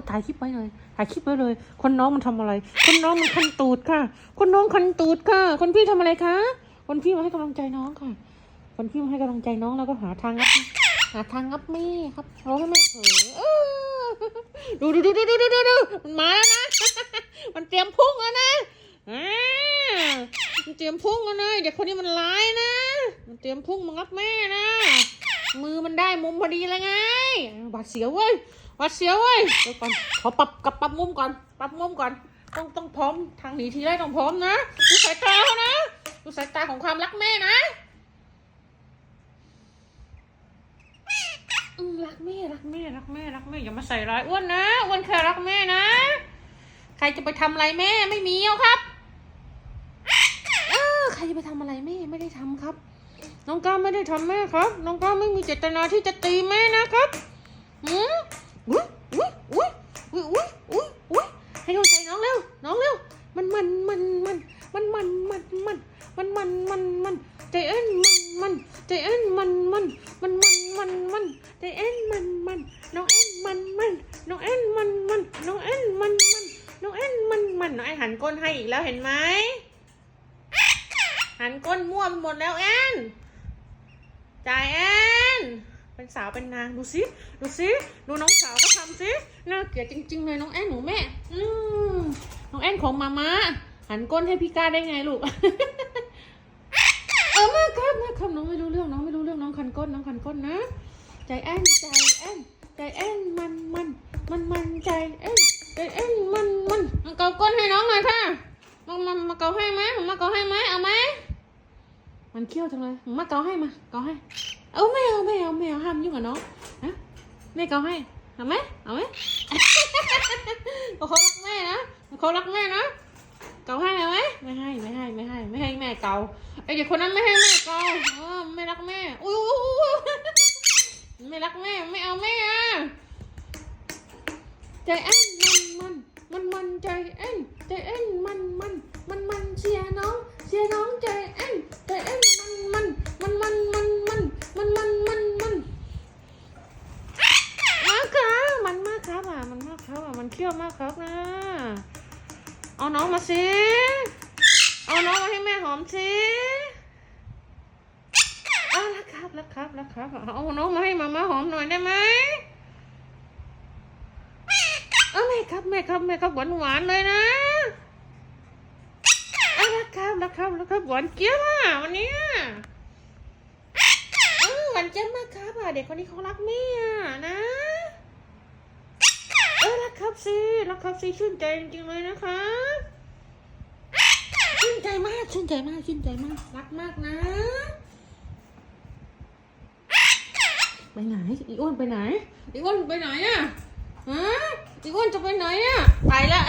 ก็ถ่ายคลิปไว้เลย ถ่ายคลิปไว้เลย คนน้องมันทำอะไร คนน้องมันคันตูดค่ะ คนน้องคันตูดค่ะ คนพี่ทำอะไรคะ คนพี่มาให้กำลังใจน้องค่ะ คนพี่มาให้กำลังใจน้องแล้วก็หาทางงับ หาทางงับแม่ครับร้องให้แม่เผลอเออดูดูดูดูดูดูดูดูมันมาแล้วนะ มันเตรียมพุ่งแล้วนะอ่ามันเตรียมพุ่งแล้วนะเด็กคนนี้มันร้ายนะ มันเตรียมพุ่งมางับแม่นะ มือมันได้มุมพอดีเลยไงบาดเสียวเว้ยบาดเสียวเว้ยเดี๋ยวก่อนขอปรับกับปรับมุมก่อนปรับมุมก่อน ต้องต้องพร้อมทางหนีทีได้ต้องพร้อมนะดูสายตาเขานะดูสายตาของความรักแม่นะอืรักแม่รักแม่รักแม่รักแม่อย่ามาใส่ร้ายอ้วนนะอ้วนแค่รักแม่นะ ใครจะไปทำอะไรแม่ไม่มีเอาครับเออใครจะไปทำอะไรแม่ไม่ได้ทำครับ น้องก้าวไม่ได้ทำแม่ครับ น้องก้าวไม่มีเจตนาที่จะตีแม่นะครับหืมอุ้ยอุ้ยอุ้ยอุ้ยอุ้ยอุ้ยอุ้ยให้กำลังใจน้องเร็ว น้องเร็ว มันมันมันมันมันมันมันมันมันมันมันมันใจเอ็นมันมันใจเอ็นมันมันมันมันมันมันใจเอ็นมันมันน้องเอ็นมันมันน้องเอ็นมันมันน้องเอ็นมันมันน้องเอ็นมันมันน้องเอ็นหันก้นให้อีกแล้วเห็นไหม หันก้นมั่วไปหมดแล้วเอ็นใจแอนเป็นสาวเป็นนางดูสิดูสิดูน้องสาวก็ทำสิน่าเกลียดจริง ๆ เลยน้องแอนหนูแม่ อืมน้องแอนของมาม่าหันก้นให้พี่ก้าได้ไงลูกเออม่ครับม่ครับน้องไม่รู้เรื่องน้องไม่รู้เรื่องน้องคันก้นน้องคันก้นนะใจแอนใจแอนใจแอนมันมันมันมันใจแอนใจแอนมันมันมาเกาก้นให้น้องหน่อยค่ะมามามาเกาให้ไหมมาเกาให้ไหมเอาไหม มันเคี้ยวจังเลยมาเกาให้มาเกาให้ เอาไม่เอาไม่เอาไม่เอาห้ามยุ่งกับน้องนะแม่เกาให้เอาไหมเอาไหมเขารักแม่นะเขารักแม่นะเกาให้เอาไหมไม่ให้ไม่ให้ไม่ให้ ไม่ให้แม่เกาไอเด็กคนนั้นไม่ให้แม่เกาเออไม่รักแม่อุ้ยอุ้ยอุ้ยไม่รักแม่ไม่เอาแม่อะใจแอนมันมันมันมันใจแอนใจแอนมันมันมันมันเชียร์น้องเชียร์น้องใจแอน ครับอะมันเขี้ยวมากครับนะ เอาน้องมาสิ เอาน้องมาให้แม่หอมสิเอาละครับแล้วครับแล้วครับ เอาน้องมาให้มาม่าหอมหน่อยได้ไหมเออแม่ครับแม่ครับแม่ครับหวานหวานเลยนะเอาละครับแล้วครับแล้วครับหวานเจี๊ยบอะวันนี้ยเอหวานเจี๊ยบมากครับอะเด็กคนนี้เขารักแม่อะนะ ครับสิรักครับสิชื่นใจจริงๆเลยนะครับชื่นใจมากชื่นใจมากชื่นใจมากรักมากนะไปไหนอีอ้วนไปไหนอีอ้วนไปไหนอะฮะอีอ้วนจะไปไหนอะไปละ